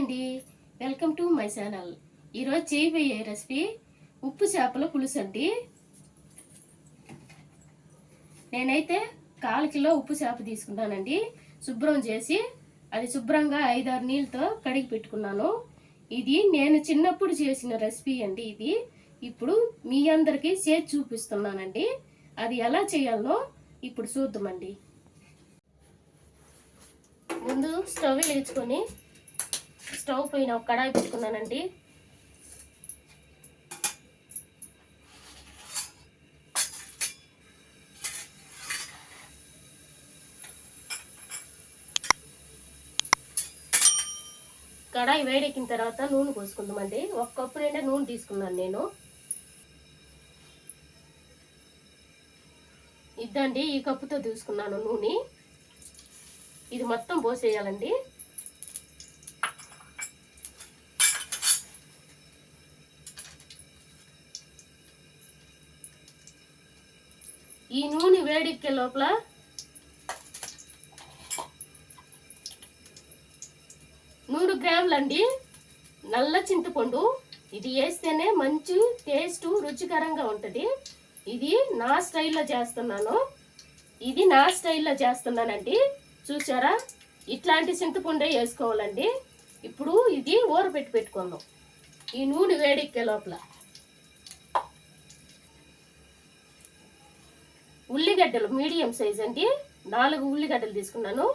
అండి. Welcome to my channel. ఈరోజు చేయబోయే రెసిపీ ఉప్పు చేపల పులుసు అండి. నేనైతే కాలు కిలో ఉప్పు చేప తీసుకున్నానండి శుభ్రం చేసి అది శుభ్రంగా ఐదారు నీళ్ళతో కడిగి పెట్టుకున్నాను. ఇది నేను చిన్నప్పుడు చేసిన రెసిపీ అండి ఇది. ఇప్పుడు మీ అందరికీ చేసి చూపిస్తున్నానండి. అది ఎలా చేయాలో ఇప్పుడు చూద్దామండి. ముందు స్టవ్ వెలిగించుకొని స్టవ్ పైన ఒక కడాయి పెట్టుకున్నానండి. కడాయి వేడెక్కిన తర్వాత నూనె పోసుకుందామండి. ఒక కప్పు నిండా నూనె తీసుకున్నాను నేను. ఇద్దండి ఈ కప్పుతో తీసుకున్నాను నూనె. ఇది మొత్తం పోసేయాలండి. ఈ నూనె వేడెక్కే లోపల నూరు గ్రాములండి నల్ల చింతపండు. ఇది వేస్తేనే మంచి టేస్ట్ రుచికరంగా ఉంటుంది. ఇది నా స్టైల్లో చేస్తున్నాను. ఇది నా స్టైల్లో చేస్తున్నానండి. చూసారా? ఇట్లాంటి చింతపండే వేసుకోవాలండి. ఇప్పుడు ఇది ఊరబెట్టి పెట్టుకుందాం. ఈ నూనె వేడెక్కే లోపల. ఉల్లిగడ్డలు మీడియం సైజ్ అండి. నాలుగు ఉల్లిగడ్డలు తీసుకున్నాను.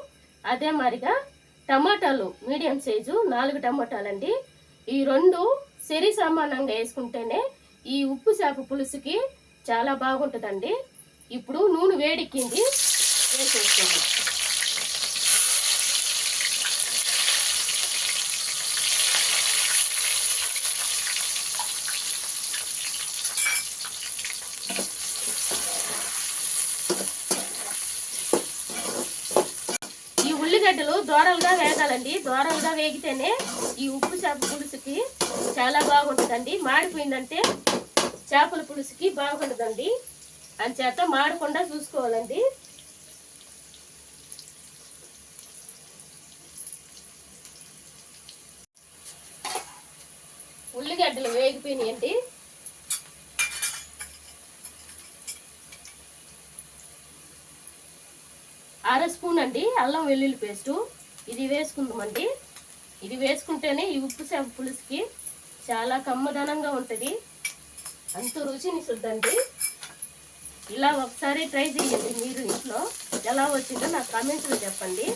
అదే మాదిరిగా టమాటాలు మీడియం సైజు నాలుగు టమాటాలు అండి ఈ రెండు సరి సమానంగా వేసుకుంటేనే ఈ ఉప్పు చేప పులుసుకి చాలా బాగుంటుందండి. ఇప్పుడు నూనె వేడెక్కింది వేసేసుకుందాం ఈ ఉల్లిగడ్డలు దోరలుగా వేగాలండి. దోరలుగా వేగితేనే ఈ ఉప్పు చేప పులుసుకి చాలా బాగుంటుందండి. మాడిపోయిందంటే చేపల పులుసుకి బాగుంటుందండి అంచేత మాడకుండా చూసుకోవాలండి. ఉల్లిగడ్డలు వేగిపోయినాయండి అర స్పూన్ అండి అల్లం వెల్లుల్లి పేస్టు. ఇది వేసుకుందామండి. ఇది వేసుకుంటేనే ఈ ఉప్పు చేప పులుసుకి చాలా కమ్మదనంగా ఉంటుంది. అంత రుచిని చూద్దండి. ఇలా ఒకసారి ట్రై చేయండి మీరు ఇంట్లో. ఎలా వచ్చిందో నాకు కామెంట్స్లో చెప్పండి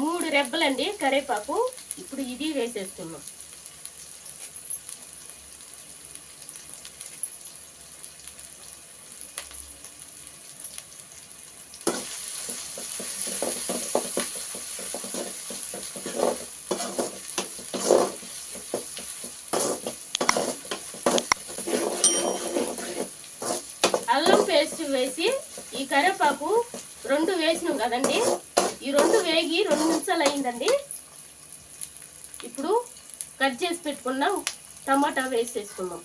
మూడు రెబ్బలండి కరేపాకు. ఇప్పుడు ఇది వేసేస్తున్నాం. అల్లం పేస్ట్ వేసి ఈ కరేపాకు రెండు వేసినాం కదండి. ఈ రెండు వేగి రెండు నిమిషాలు అయిందండి. ఇప్పుడు కట్ చేసి పెట్టుకున్న టమాటా వేసేసుకుందాం.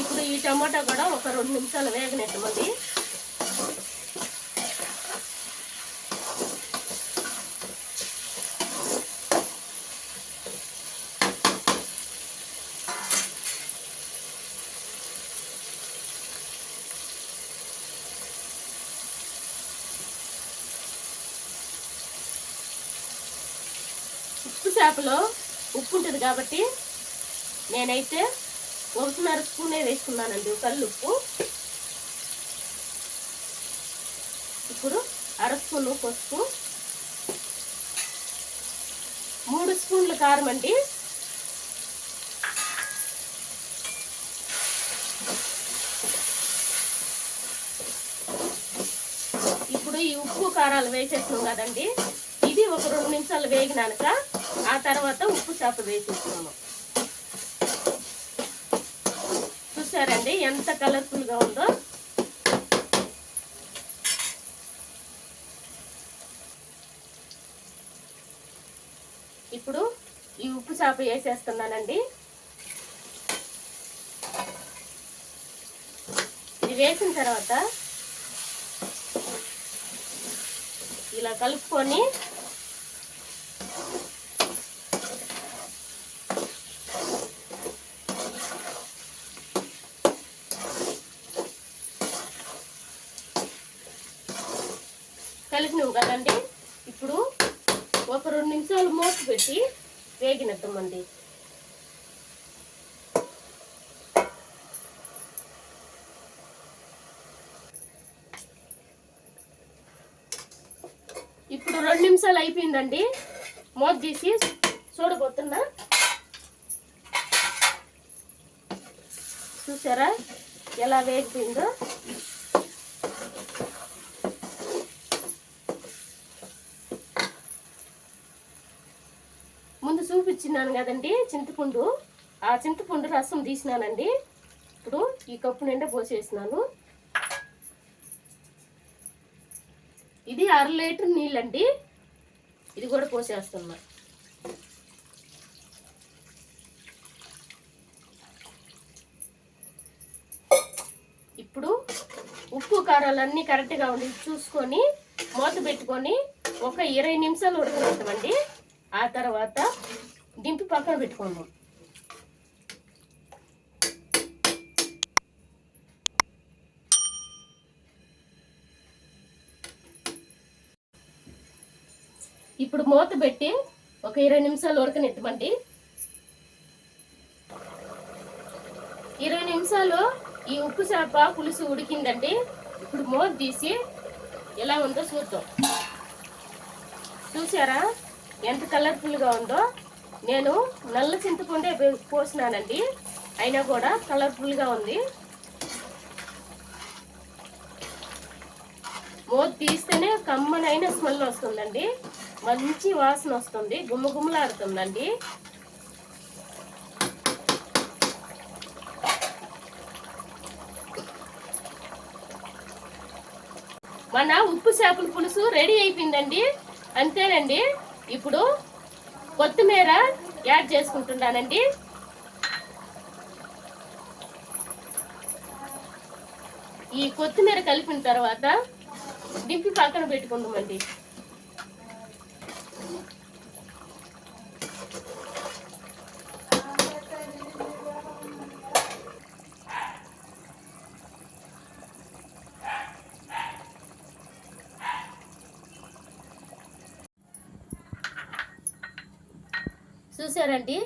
ఇప్పుడు ఈ టమాటా కూడా ఒక రెండు నిమిషాలు వేగనెట్టమండి ఉప్పు చేపలో ఉప్పు ఉంటుంది కాబట్టి నేనైతే ఒకటిన్నర స్పూనే వేసుకున్నానండి కళ్ళు ఉప్పు. ఇప్పుడు అర స్పూను పసుపు. మూడు స్పూన్లు కారం అండి. ఇప్పుడు ఈ ఉప్పు కారాలు వేసేస్తున్నాం కదండి ఇది ఒక రెండు నిమిషాలు వేగినాక ఆ తర్వాత ఉప్పు చేప వేసేస్తాము చూసారండి ఎంత కలర్ఫుల్గా ఉందో? ఇప్పుడు ఈ ఉప్పు చేప వేసేస్తున్నానండి. ఇది వేసిన తర్వాత ఇలా కలుపుకొని నిమిషాలు మూత పెట్టి వేగినట్టమండి ఇప్పుడు రెండు నిమిషాలు అయిపోయిందండి. మూత తీసి చూడబోతున్నా. చూసారా? ఎలా వేగిపోయిందో? ముందు కదండి చింతపండు. ఆ చింతపండు రసం తీసినానండి. ఇప్పుడు ఈ కప్పు నిండా పోసేసినాను. ఇది అర లీటర్ నీళ్ళండి. ఇది కూడా పోసేస్తున్నా. ఇప్పుడు ఉప్పు కారాలన్నీ కరెక్ట్గా ఉండి చూసుకొని మూత పెట్టుకొని ఒక ఇరవై నిమిషాలు ఉడకబెట్టమండి ఆ తర్వాత దింపి పక్కన పెట్టుకుందాం ఇప్పుడు మూత పెట్టి ఒక ఇరవై నిమిషాలు ఉడకనిద్దామండి ఇరవై నిమిషాలు ఈ ఉప్పు చేప పులుసు ఉడికిందండి. ఇప్పుడు మూత తీసి ఎలా ఉందో చూద్దాం. చూసారా? ఎంత కలర్ఫుల్గా ఉందో? నేను నల్ల చింతపండే పోసినానండి. అయినా కూడా కలర్ఫుల్గా ఉంది. మూత తీస్తేనే కమ్మనైన స్మెల్ వస్తుందండి. మంచి వాసన వస్తుంది. గుమ్మగుమ్మలాడుతుందండి మన ఉప్పు చేపల పులుసు రెడీ అయిపోయిందండి. అంతేనండి. ఇప్పుడు కొత్తిమీర యాడ్ చేసుకుంటున్నానండి. ఈ కొత్తిమీర కలిపిన తర్వాత దింపి పక్కన పెట్టుకుందామండి. చూసారండి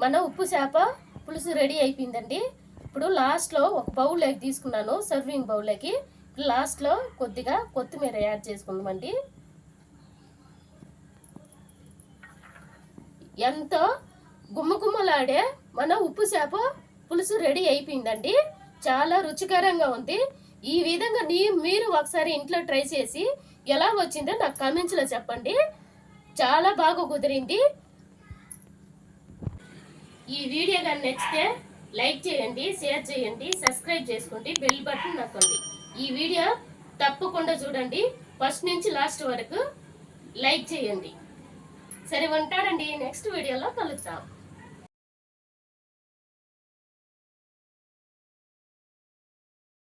మన ఉప్పు చేప పులుసు రెడీ అయిపోయిందండి. ఇప్పుడు లాస్ట్లో ఒక బౌల్లోకి తీసుకున్నాను సర్వింగ్ బౌల్లోకి. లాస్ట్లో కొద్దిగా కొత్తిమీర యాడ్ చేసుకుందామండి. ఎంతో గుమ్మగుమ్మలాడే మన ఉప్పు చేప పులుసు రెడీ అయిపోయిందండి. చాలా రుచికరంగా ఉంది. ఈ విధంగా నీ మీరు ఒకసారి ఇంట్లో ట్రై చేసి ఎలా వచ్చిందో నాకు కామెంట్స్లో చెప్పండి. చాలా బాగా కుదిరింది. ఈ వీడియో కానీ నచ్చితే లైక్ చేయండి షేర్ చేయండి సబ్స్క్రైబ్ చేసుకోండి బెల్ బటన్ నొక్కండి. ఈ వీడియో తప్పకుండా చూడండి. ఫస్ట్ నుంచి లాస్ట్ వరకు లైక్ చేయండి. సరే ఉంటాడండి. నెక్స్ట్ వీడియోలో కలుద్దాం.